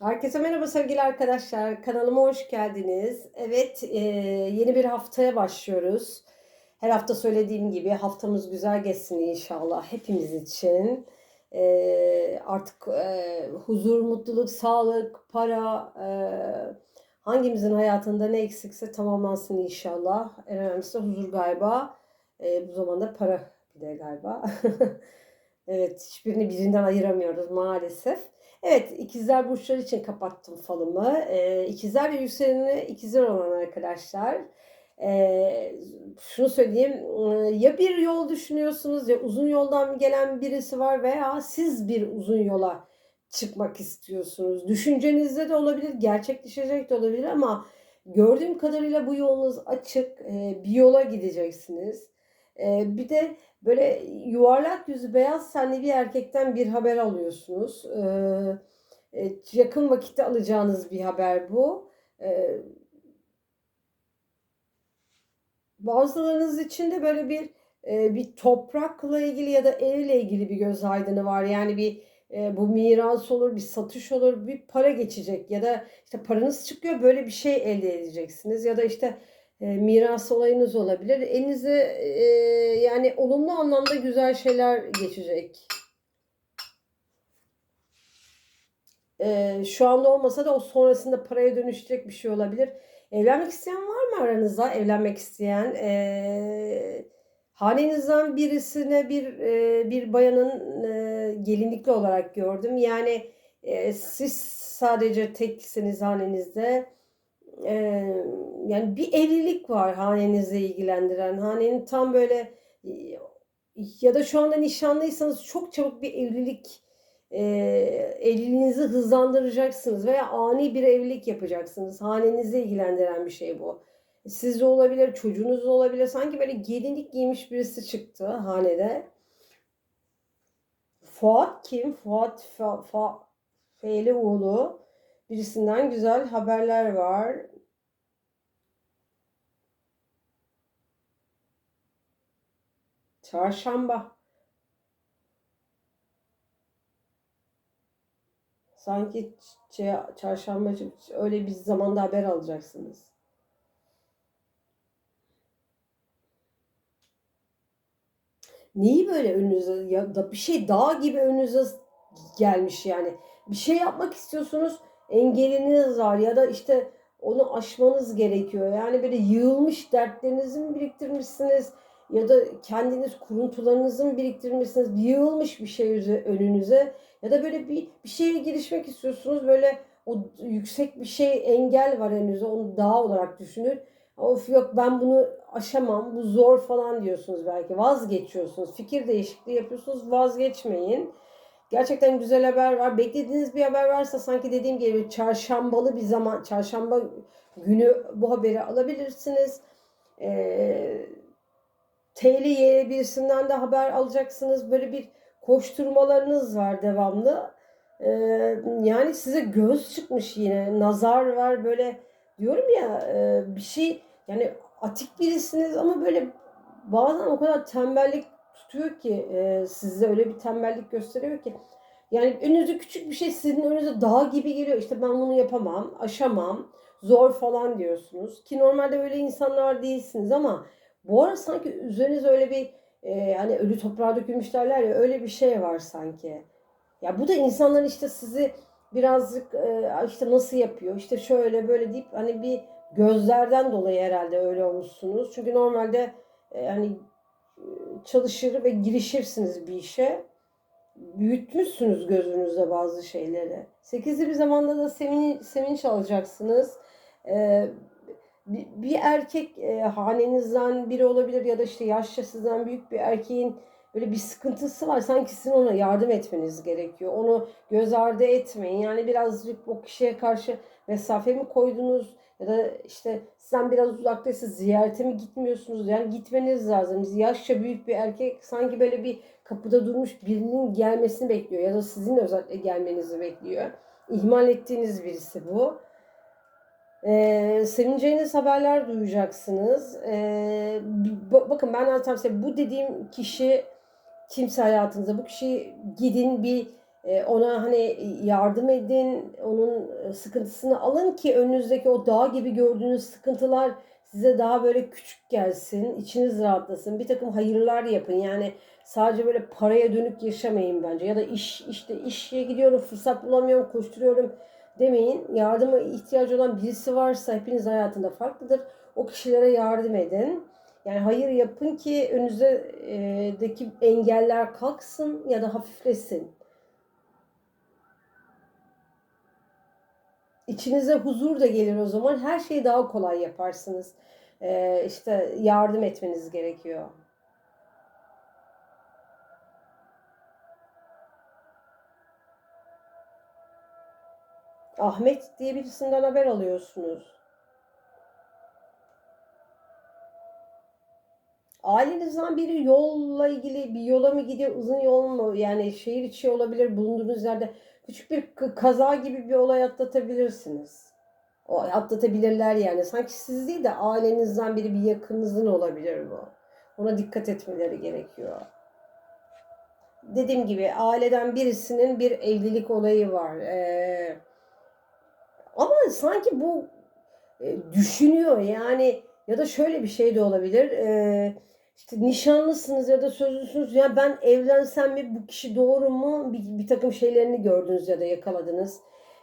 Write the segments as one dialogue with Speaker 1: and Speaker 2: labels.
Speaker 1: Herkese merhaba sevgili arkadaşlar. Kanalıma hoş geldiniz. Evet, e, yeni bir haftaya başlıyoruz. Her hafta söylediğim gibi haftamız güzel geçsin inşallah hepimiz için. E, artık e, huzur, mutluluk, sağlık, para, hangimizin hayatında ne eksikse tamamlansın inşallah. En önemlisi de huzur galiba. Bu zamanda para bir de galiba. evet, hiçbirini birinden ayıramıyoruz maalesef. Evet, ikizler burçları için kapattım falımı. Ee, ikizler ve yükseleni ikizler olan arkadaşlar. Ee, şunu söyleyeyim, e, ya bir yol düşünüyorsunuz ya uzun yoldan gelen birisi var veya siz bir uzun yola çıkmak istiyorsunuz. Düşüncenizde de olabilir, gerçekleşecek de olabilir ama gördüğüm kadarıyla bu yolunuz açık. Ee, bir yola gideceksiniz. Ee, bir de böyle yuvarlak yüzü beyaz tenli bir erkekten bir haber alıyorsunuz. E, yakın vakitte alacağınız bir haber bu. Ee, bazılarınız için de böyle bir e, bir toprakla ilgili ya da evle ilgili bir göz aydını var. Yani bir e, bu miras olur, bir satış olur, bir para geçecek ya da işte paranız çıkıyor böyle bir şey elde edeceksiniz ya da işte e, miras olayınız olabilir. Elinize e, yani olumlu anlamda güzel şeyler geçecek. E, şu anda olmasa da o sonrasında paraya dönüşecek bir şey olabilir. Evlenmek isteyen var mı aranızda? Evlenmek isteyen e, hanenizden birisine bir e, bir bayanın e, gelinlikli olarak gördüm. Yani e, siz sadece teksiniz hanenizde e, yani bir evlilik var hanenizle ilgilendiren. Hanenin tam böyle ya da şu anda nişanlıysanız çok çabuk bir evlilik e, evliliğinizi hızlandıracaksınız veya ani bir evlilik yapacaksınız. Hanenizi ilgilendiren bir şey bu. Sizde olabilir, çocuğunuz olabilir. Sanki böyle gelinlik giymiş birisi çıktı hanede. Fuat kim? Fuat Fa, Fa, Feylioğlu. Birisinden güzel haberler var. Çarşamba. Sanki şey, çarşamba öyle bir zamanda haber alacaksınız. Neyi böyle önünüze ya da bir şey dağ gibi önünüze gelmiş yani. Bir şey yapmak istiyorsunuz engeliniz var ya da işte onu aşmanız gerekiyor. Yani böyle yığılmış dertlerinizi mi biriktirmişsiniz ya da kendiniz kuruntularınızı mı biriktirmişsiniz? Yığılmış bir şey önünüze ya da böyle bir, bir şeye girişmek istiyorsunuz. Böyle o yüksek bir şey engel var önünüze. Onu dağ olarak düşünün. Of yok ben bunu aşamam. Bu zor falan diyorsunuz belki. Vazgeçiyorsunuz. Fikir değişikliği yapıyorsunuz. Vazgeçmeyin. Gerçekten güzel haber var. Beklediğiniz bir haber varsa sanki dediğim gibi çarşambalı bir zaman, çarşamba günü bu haberi alabilirsiniz. Ee, TL birisinden de haber alacaksınız. Böyle bir koşturmalarınız var devamlı. Ee, yani size göz çıkmış yine. Nazar var böyle diyorum ya e, bir şey yani atik birisiniz ama böyle bazen o kadar tembellik tutuyor ki e, size öyle bir tembellik gösteriyor ki yani önünüze küçük bir şey sizin önünüze dağ gibi geliyor. İşte ben bunu yapamam, aşamam, zor falan diyorsunuz. Ki normalde öyle insanlar değilsiniz ama bu ara sanki üzeriniz öyle bir e, hani ölü toprağa dökülmüş derler ya öyle bir şey var sanki. Ya bu da insanların işte sizi birazcık e, işte nasıl yapıyor işte şöyle böyle deyip hani bir gözlerden dolayı herhalde öyle olmuşsunuz. Çünkü normalde e, hani çalışır ve girişirsiniz bir işe. Büyütmüşsünüz gözünüzde bazı şeyleri. Sekizli bir zamanda da sevinç, sevinç alacaksınız. Ee, bir, erkek e, hanenizden biri olabilir ya da işte yaşça sizden büyük bir erkeğin böyle bir sıkıntısı var. Sanki sizin ona yardım etmeniz gerekiyor. Onu göz ardı etmeyin. Yani birazcık o kişiye karşı mesafe mi koydunuz? Ya da işte sizden biraz uzaktaysa ziyarete mi gitmiyorsunuz? Yani gitmeniz lazım. Yaşça büyük bir erkek sanki böyle bir kapıda durmuş birinin gelmesini bekliyor. Ya da sizin özellikle gelmenizi bekliyor. İhmal ettiğiniz birisi bu. Ee, sevineceğiniz haberler duyacaksınız. Ee, bakın ben tavsiye bu dediğim kişi kimse hayatınızda bu kişi gidin bir E, ona hani yardım edin, onun sıkıntısını alın ki önünüzdeki o dağ gibi gördüğünüz sıkıntılar size daha böyle küçük gelsin, içiniz rahatlasın. Bir takım hayırlar yapın. Yani sadece böyle paraya dönük yaşamayın bence. Ya da iş işte işe gidiyorum, fırsat bulamıyorum, koşturuyorum demeyin. Yardıma ihtiyacı olan birisi varsa hepiniz hayatında farklıdır. O kişilere yardım edin. Yani hayır yapın ki önünüzdeki engeller kalksın ya da hafiflesin. İçinize huzur da gelir o zaman. Her şeyi daha kolay yaparsınız. Ee, işte yardım etmeniz gerekiyor. Ahmet diye birisinden haber alıyorsunuz. Ailenizden biri yolla ilgili bir yola mı gidiyor, uzun yol mu? Yani şehir içi olabilir, bulunduğunuz yerde küçük bir kaza gibi bir olay atlatabilirsiniz. O atlatabilirler yani. Sanki siz değil de ailenizden biri bir yakınınızın olabilir bu. Ona dikkat etmeleri gerekiyor. Dediğim gibi aileden birisinin bir evlilik olayı var. Ee, ama sanki bu e, düşünüyor. Yani ya da şöyle bir şey de olabilir. Ee, işte nişanlısınız ya da sözlüsünüz. Ya ben evlensem mi bu kişi doğru mu? Bir, bir takım şeylerini gördünüz ya da yakaladınız.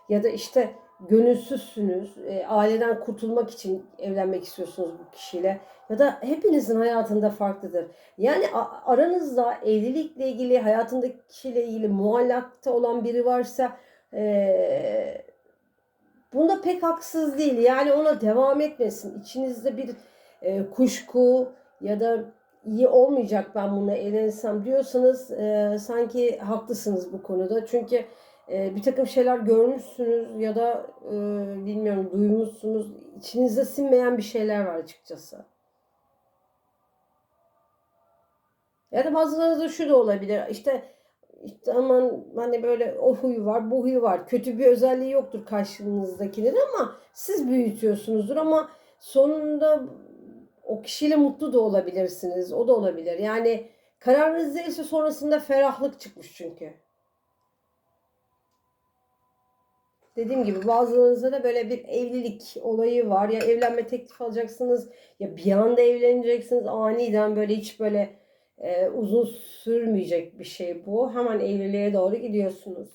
Speaker 1: Ya da işte gönülsüzsünüz. E, aileden kurtulmak için evlenmek istiyorsunuz bu kişiyle. Ya da hepinizin hayatında farklıdır. Yani aranızda evlilikle ilgili hayatındaki kişiyle ilgili muallakta olan biri varsa e, bunda pek haksız değil. Yani ona devam etmesin. İçinizde bir e, kuşku ya da iyi olmayacak ben bununla evlenirsem diyorsanız e, sanki haklısınız bu konuda. Çünkü e, bir takım şeyler görmüşsünüz ya da e, bilmiyorum duymuşsunuz. İçinizde sinmeyen bir şeyler var açıkçası. Ya da bazıları şu da olabilir. İşte aman hani böyle o huyu var, bu huyu var. Kötü bir özelliği yoktur karşınızdakinin ama siz büyütüyorsunuzdur ama sonunda o kişiyle mutlu da olabilirsiniz. O da olabilir. Yani kararınız değilse sonrasında ferahlık çıkmış çünkü. Dediğim gibi bazılarınızda da böyle bir evlilik olayı var. Ya evlenme teklifi alacaksınız ya bir anda evleneceksiniz. Aniden böyle hiç böyle e, uzun sürmeyecek bir şey bu. Hemen evliliğe doğru gidiyorsunuz.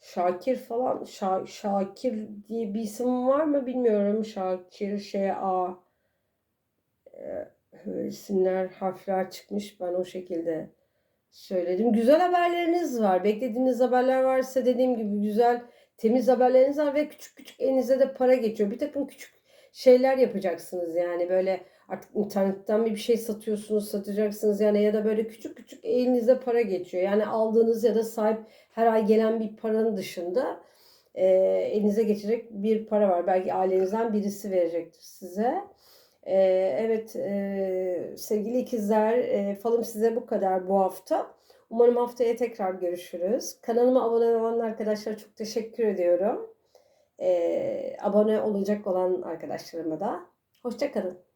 Speaker 1: Şakir falan Şa Şakir diye bir isim var mı bilmiyorum. Şakir şey A e, isimler harfler çıkmış ben o şekilde söyledim. Güzel haberleriniz var. Beklediğiniz haberler varsa dediğim gibi güzel temiz haberleriniz var ve küçük küçük elinize de para geçiyor. Bir takım küçük şeyler yapacaksınız yani böyle artık internetten bir şey satıyorsunuz satacaksınız yani ya da böyle küçük küçük elinize para geçiyor. Yani aldığınız ya da sahip her ay gelen bir paranın dışında e, elinize geçecek bir para var. Belki ailenizden birisi verecektir size. E, evet e, sevgili ikizler e, falım size bu kadar bu hafta. Umarım haftaya tekrar görüşürüz. Kanalıma abone olan arkadaşlara çok teşekkür ediyorum. E, abone olacak olan arkadaşlarıma da. Hoşçakalın.